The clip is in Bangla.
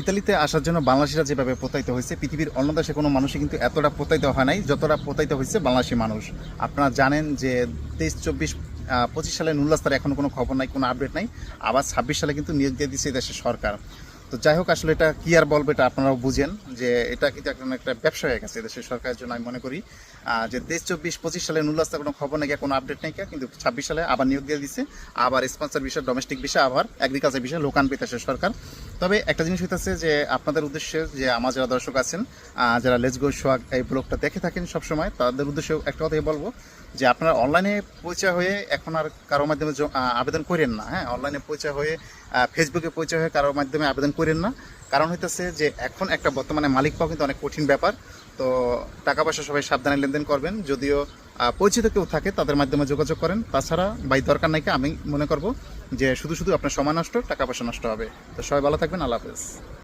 ইতালিতে আসার জন্য বাংলাদেশিরা যেভাবে প্রতারিত হয়েছে, পৃথিবীর অন্য দেশে কোনো মানুষই কিন্তু এতটা প্রতারিত হয় নাই যতটা প্রতারিত হয়েছে বাংলাদেশি মানুষ। আপনারা জানেন যে তেইশ চব্বিশ পঁচিশ সালে নুল্লাস্তার এখনও কোনো খবর নাই, কোনো আপডেট নাই, আবার ছাব্বিশ সালে কিন্তু নিয়োগ দিয়ে দিচ্ছে দেশের সরকার। তো যাই হোক, আসলে এটা কি আর বলব এটা আপনারাও বুঝেন যে এটা কিন্তু এখন একটা ব্যবসা হয়ে গেছে দেশের সরকারের জন্য আমি মনে করি। যে তেইশ চব্বিশ, পঁচিশ সালে নুল্লাস্তার কোনো খবর নাকি কোনো আপডেট নেই, কিন্তু ছাব্বিশ সালে আবার নিয়োগ দিয়ে দিচ্ছে আবার স্পন্সর বিষয় ডোমেস্টিক বিষয় আবার এগ্রিকালচার বিষয় লোকান পেতেছে সরকার। তবে একটা জিনিস হইতেছে যে আপনাদের উদ্দেশ্যে যে আমার যারা দর্শক আছেন যারা লেটস গো সোয়াগ এই ব্লগটা দেখে থাকেন সবসময়, তাদের উদ্দেশ্যে একটা কথাই বলব যে আপনারা অনলাইনে পরিচয় হয়ে এখন আর কারোর মাধ্যমে আবেদন করেন না হ্যাঁ? অনলাইনে পরিচয় হয়ে ফেসবুকে পরিচয় হয়ে কারোর মাধ্যমে আবেদন করেন না। কারণ হইতেছে যে এখন একটা বর্তমানে মালিক পাওয়া কিন্তু অনেক কঠিন ব্যাপার। তো টাকা পয়সা সবাই সাবধানে লেনদেন করবেন, যদিও পরিচিত কেউ থাকে, তাদের মাধ্যমে যোগাযোগ করেন। তাছাড়া বাই দরকার নাকি আমি মনে করব যে শুধু শুধু আপনার সময় নষ্ট, টাকা পয়সা নষ্ট হবে। তো সবাই ভালো থাকবেন, আল্লাহ হাফেজ।